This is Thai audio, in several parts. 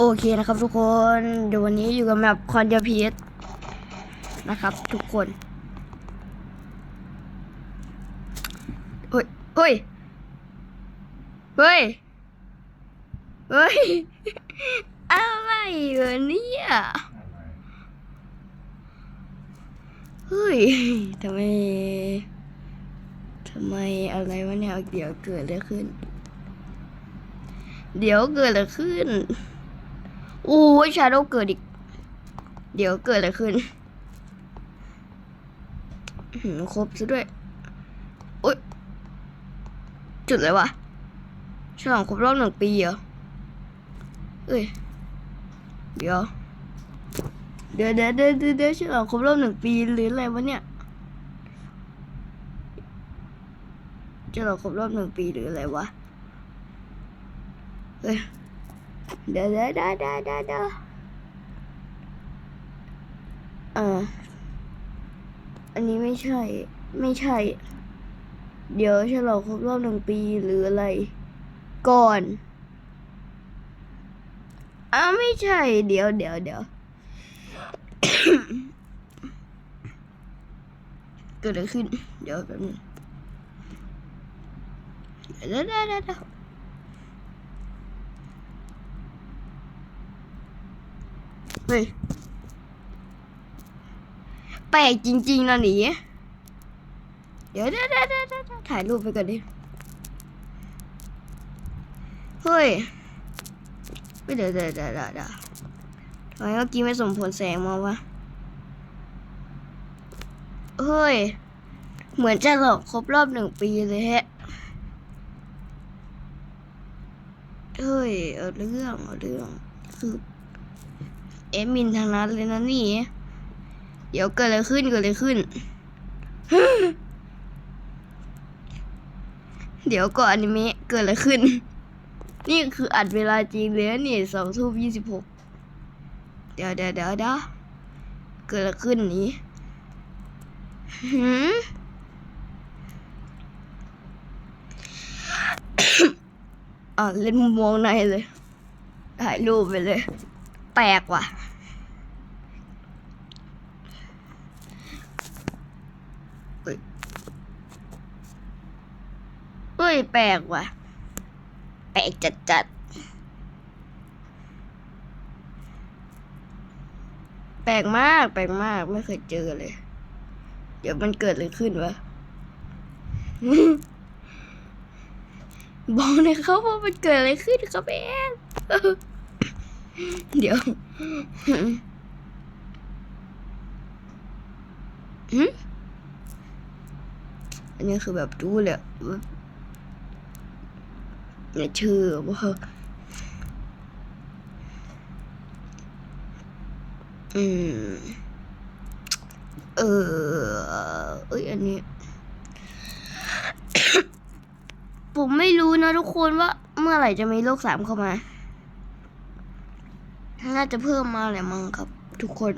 โอเคนะครับทุกคนเดี๋ยววันนี้อยู่กับแมปคอนเดียพีสนะครับ ทุกคนเฮ้ยเฮ้ยเฮ้ยเฮ้ยอะไรเนี่ยเฮ้ยทำไมทำไมอะไรวะเนี่ยเดี๋ยวเกิดอะไรขึ้น เดี๋ยวเกิดอะไรขึ้น อู้ชาโดว์เกิดอีก เดี๋ยวเกิดอะไรขึ้นครบซะด้วยโอ๊ยจุดอะไรวะฉลองครบรอบหนึ่งปีเหรอเอ้ยเดี๋ยวเดี๋ยวเดี๋ยวเดี๋ยวเดี๋ยวเดี๋ยวฉลองครบรอบหนึ่งปีหรืออะไรวะเนี่ยฉลองครบรอบหนึ่งปีหรืออะไรวะเอ้ย เดี๋ยวเดี๋ยวเดี๋ยวเดี๋ยวเดี๋ยวเดี๋ยวเอออันนี้ไม่ใช่ ไม่ใช่ เดี๋ยวฉลองครบรอบหนึ่งปีหรืออะไร ก่อนอ้าไม่ใช่ เดี๋ยวเดี๋ยวเดี๋ยวเกิดอะไรขึ้น เดี๋ยวแป๊บนึงเดี๋ยวเดี๋ยวเดี๋ยว เฮ้ยแปลกจริง ๆนะหนีเดี๋ยวเดี๋ยวเดี๋ยวถ่ายรูปไปก่อนดิ เฮ้ยไม่เดี๋ยวเดี๋ยวเดี๋ยวเดี๋ยวทำไมเมื่อกี้ไม่สมผลแสงมาวะ เฮ้ย เหมือนจะหลอกครบรอบหนึ่งปีเลยแฮะ เฮ้ย เอาเรื่อง เอาเรื่องคือ เอดมินทางนั้นเลยนะนี่ เดี๋ยวเกิดอะไรขึ้นเกิดอะไรขึ้น เดี๋ยวก่อนอนิเมะเกิดอะไรขึ้น นี่คืออัดเวลาจริงเลยนี่สองทุ่มยี่สิบหกเดี๋ยวเดี๋ยวเดี๋ยวเดี๋ยวเกิดอะไรขึ้นนี้หืมอะเล่นมุมมองในเลย ถ่ายรูปไปเลย ปลกว่ะเฮ้ยเฮ้ย แปลกว่ะ แปลกจัดจัดๆแปลกมาก แปลกมาก ไม่เคยเจอเลย เดี๋ยวมันเกิดอะไรขึ้นวะ บอกหน่อยครับว่ามันเกิดอะไรขึ้นครับเอง เดี๋ยวหืมอันนี้คือแบบรู้เลยว่าเนี่ยชื่อว่าอืม เออ เอ้ย อันนี้ ผมไม่รู้นะทุกคนว่าเมื่อไหร่จะมีโลกสามเข้ามา น่าจะเพิ่มมาแหละมั้งครับ ทุกคน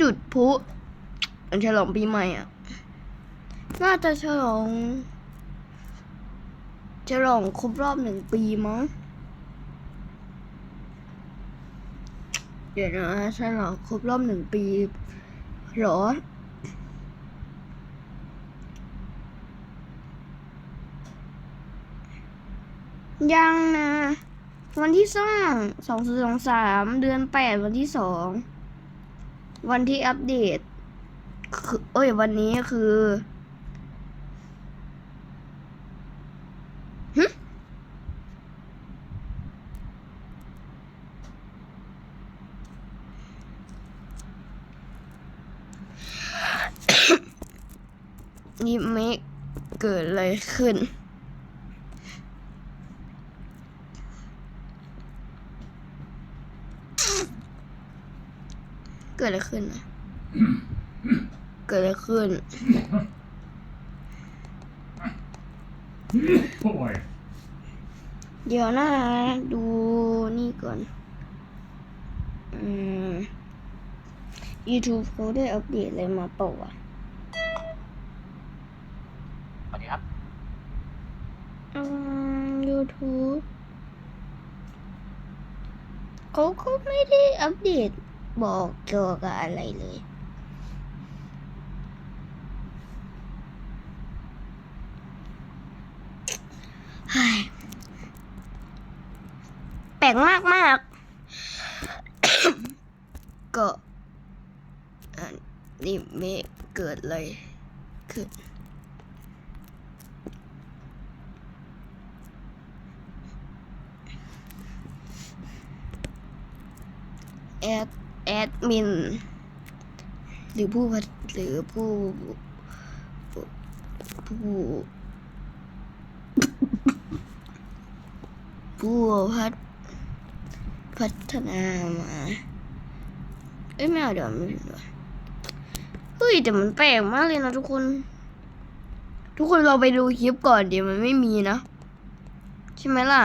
จุดพุอันฉลองปีใหม่อะ น่าจะฉลองฉลองครบรอบหนึ่งปีมั้งเดี๋ยวนะฉลองครบรอบหนึ่งปีหรอ ยังนะ วันที่สองสองสองสามเดือนแปดวันที่สอง วันที่อัปเดตคือเอ้ย วันนี้คือหึนี่ไม่เกิดอะไรขึ้น ดอะไรขึ้นนะเกิดอะไรขึ้น โอ้ยเดี๋ยวนะ ดูนี่ก่อนอืม YouTube เขาได้อัปเดตอะไรมาเปล่าวะสวัสดีครับ อืม YouTube เขาก็ไม่ได้อัปเดต บอกเกี่ยวกับอะไรเลยเฮ้ยแปลกมากมากก็อันนี่ไม่เกิดเลยขึ้นแอด แอดมิน หรือผู้พัฒหรือผู้ผู้ผู้พัฒพัฒนามา เอ้ยไม่เอาเดี๋ยวไม่ถึงว่ะเฮ้ยแต่มันแปลกมากเลยนะทุกคน ทุกคนเราไปดูคลิปก่อนเดี๋ยวมันไม่มีนะ ใช่ไหมล่ะ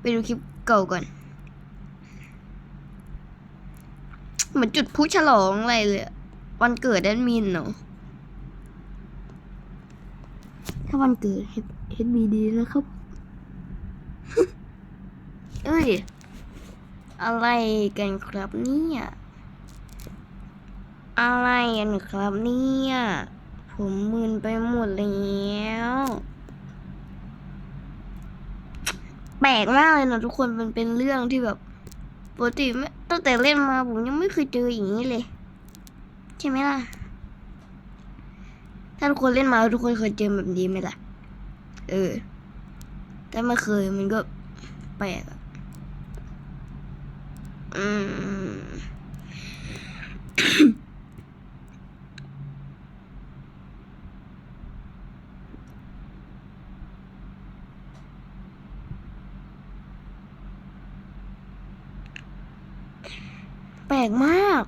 ไปดูคลิปเก่าก่อน เหมือนจุดพลุฉลองอะไรเลยวันเกิดแอดมินเนาะถ้าวันเกิดเฮดบีดีนะครับ เอ้ย อะไรกันครับเนี่ยอะไรกันครับเนี่ย ผมมึนไปหมดแล้วแปลกมากเลยนะทุกคนมันเป็นเรื่องที่แบบ กติไม่ตั้งแต่เล่นมาผมยังไม่เคยเจออย่างนี้เลย ใช่ไหมล่ะ ถ้าทุกคนเล่นมาทุกคนเคยเจอแบบนี้ไหมล่ะ เออ แต่ไม่เคยมันก็แปลกอืม แป ลกมาก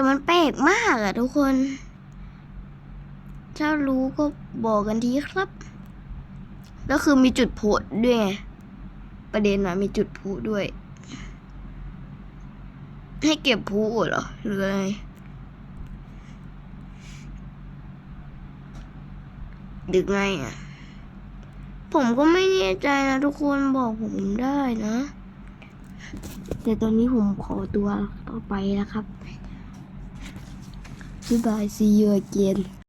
แต่มันแปลกมากอะทุกคน ถ้ารู้ก็บอกกันทีครับแล้วคือมีจุดโพดด้วยไง ประเด็นอะมีจุดพลุด้วย ให้เก็บพลุเหรอ หรืออะไรดึกไงอะผมก็ไม่แน่ใจนะทุกคนบอกผมได้นะ แต่ตอนนี้ผมขอตัวต่อไปนะครับ บ๊ายบาย see you again